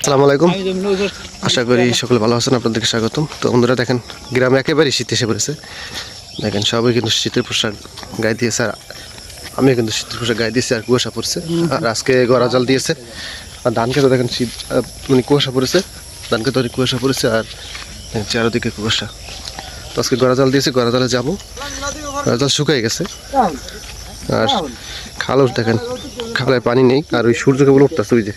আসসালামু আলাইকুম আশা করি সকলে ভালো আছেন, আপনাদেরকে স্বাগতম। তো বন্ধুরা, দেখেন, গ্রামে একেবারেই শীত এসে পড়েছে। দেখেন, সবাই কিন্তু শীতের পোশাক গায়ে দিয়েছে, আর আমিও কিন্তু শীতের পোশাক গায়ে দিয়েছি, আর কুয়াশা পড়ছে। আর আজকে গড়া জল দিয়েছে। আর ধান খেতে দেখেন, শীত মানে কুয়াশা পড়েছে। ধান খেতে অনেক কুয়াশা পড়েছে, আর চারোদিকে কুয়াশা। তো আজকে গড়া জল দিয়েছে গড়া জলে যাব। গড়া জল শুকিয়ে গেছে। আর খালও দেখেন খালায় পানি নেই, আর ওই সূর্য কেবল উঠতেছে ওই যে।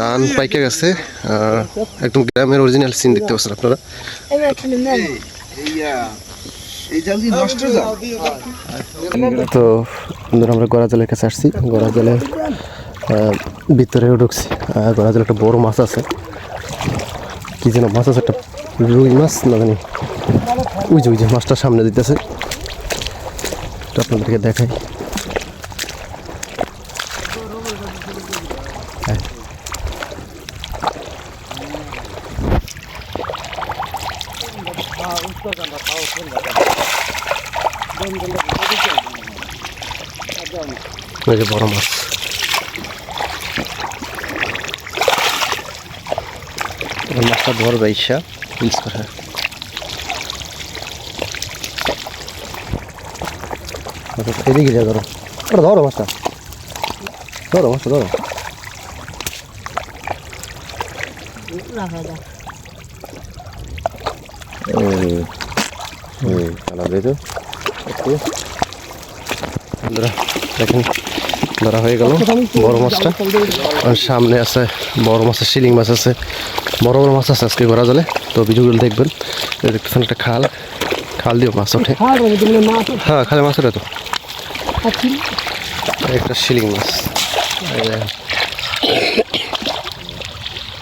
ধান পাইকে গেছে, আর একদম গ্রামের অরিজিনাল সিন দেখতে পাচ্ছেন আপনারা। তো বন্ধুরা, আমরা গড়া জলের কাছে আসছি। গড়া জলে ভিতরেও ঢুকছি। আর গড়া জলে একটা বড় মাছ আছে। কি যেন মাছ আছে, একটা রুই মাছ না জানি ওই যে ওই যে মাছটা সামনে দিতেছে। আপনাদেরকে দেখাই। ওই যে বড় মাছ। মাছটা বড় বাইশা ইউজ করা আচ্ছা, এদিকে যা ধরো ওটা ধরো মাছটা ধরো মাছটা ধরো বন্ধুরা দেখেন ধরা হয়ে গেল বড় মাছটা। আর সামনে আছে বড় মাছের শিলিং মাছ আছে। বড় বড় মাছ আছে আজকে ঘোরা জলে। তো ভিডিওগুলো দেখবেন। দেখতেছেন একটা খাল। খাল দিয়ে মাছ ওঠে। হ্যাঁ খালে মাছ ওঠে তো। একটা শিলিং মাছ।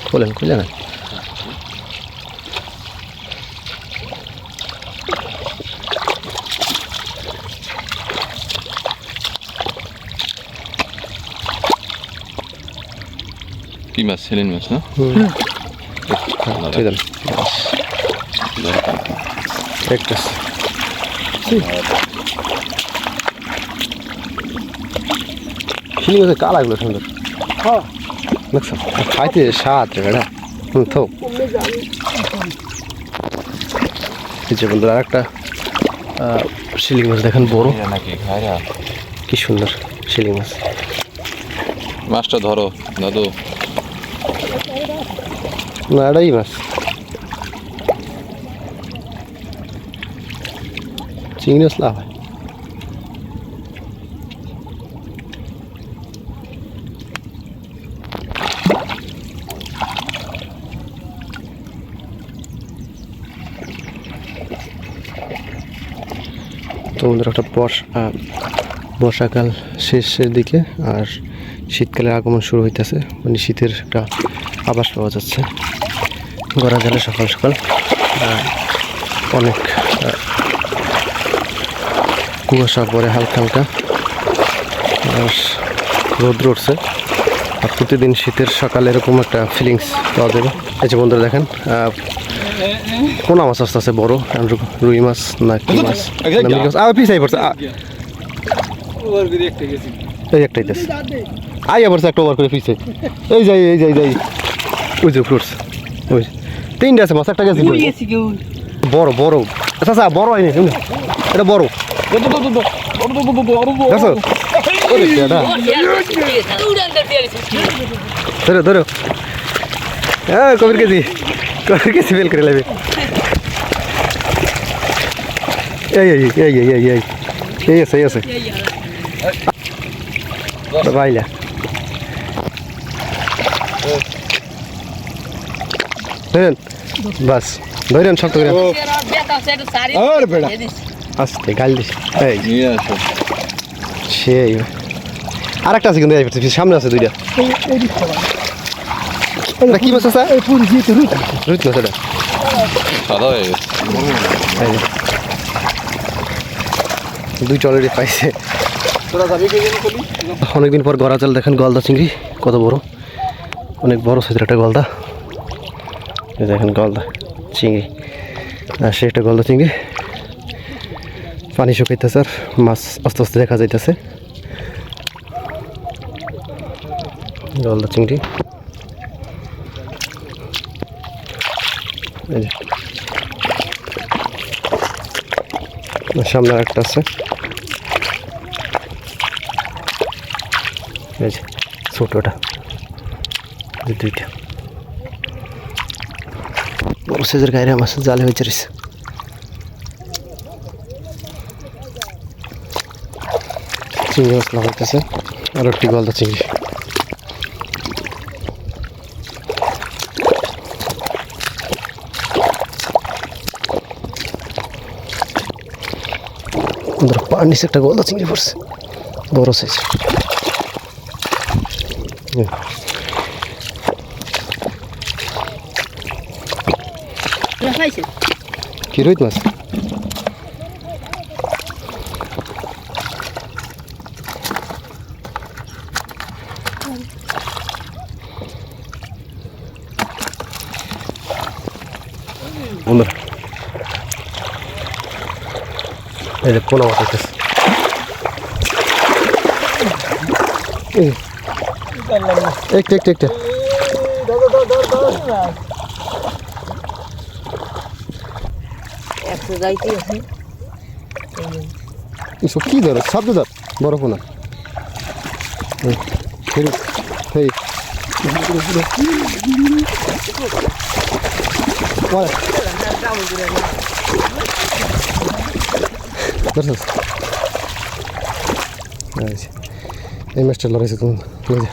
খোলেন খুলে না কি মাছ ছেলেন মাছ না শিলিং মাছের কালা এগুলো সুন্দর দেখছ খাইতে স্বাদ রে বেড়া হুম এই যে বন্ধুরা আরেকটা আহ, শিলিং মাছ দেখেন বড় কি সুন্দর শিলিং মাছ মাছটা ধরো দাদু না এটাই মাছ চিংড়ি মাছ লাভ তো আমাদের একটা বর্ষা বর্ষাকাল শেষের দিকে আর শীতকালের আগমন শুরু হইতেছে মানে শীতের একটা আভাস পাওয়া যাচ্ছে গড়া জলে সকাল সকাল অনেক কুয়াশা পরে হালকা হালকা আর রোদ্র উঠছে আর প্রতিদিন শীতের সকালে এরকম একটা ফিলিংস পাওয়া যাবে এই যে বন্ধুরা দেখেন কোনা মাছ আসতে আছে বড় রুই মাছ না কি মাছ না মিরগেল এই একটাই দেশ। আই আবার একটা ওভার করে পিছে। এই যাই এই যাই যাই। ওই যে ফ্রুটস। ওই যে। আছে মাছ একটা গেছে বড় বড়। আচ্ছা আচ্ছা বড় হয়নি শুনুন এটা বড়। ধরো ধরো। হ্যাঁ Kabir KG Kabir KG fail করে লাগবে এই এই এই এই এই এই এই আছে এই আছে। বাইলা ধরেন বাস ধরেন শক্ত করে আস্তে গাল দিস এই সেই আর একটা আছে কিন্তু সামনে আছে দুইটা কি মাছ আছে রুইত মাছ এটা সাদা হয়ে গেছে এই যে। পাইছে অনেকদিন পর গড়া চাল দেখেন গলদা চিংড়ি, কত বড়। অনেক বড় সাইজের একটা গলদা। দেখেন গলদা চিংড়ি। আর সে একটা গলদা চিংড়ি। পানি শুকাইতেছে আর মাছ আস্তে আস্তে দেখা যাইতেছে। গলদা চিংড়ি। সামনে একটা আছে। যে ছোটটা দুইটা। বড় সাইজের গায়ে মাছ জালে হয়েছে রয়েছে চিংড়ি মশলা হইতেছে, আর একটি গলদা চিংড়ি। ধরো একটা গলদা চিংড়ি পড়ছে, বড় সাইজ। কি রইত মাছ বন্ধুরা এই যে পোনা মাছ হইতেছে এই একটা একটা একটা। এসব কি ধরো? সাবজে ধর বড় পোনা এই বলে, ধরছিস? এই মাছটা লড়াইছে তুমি এই যে।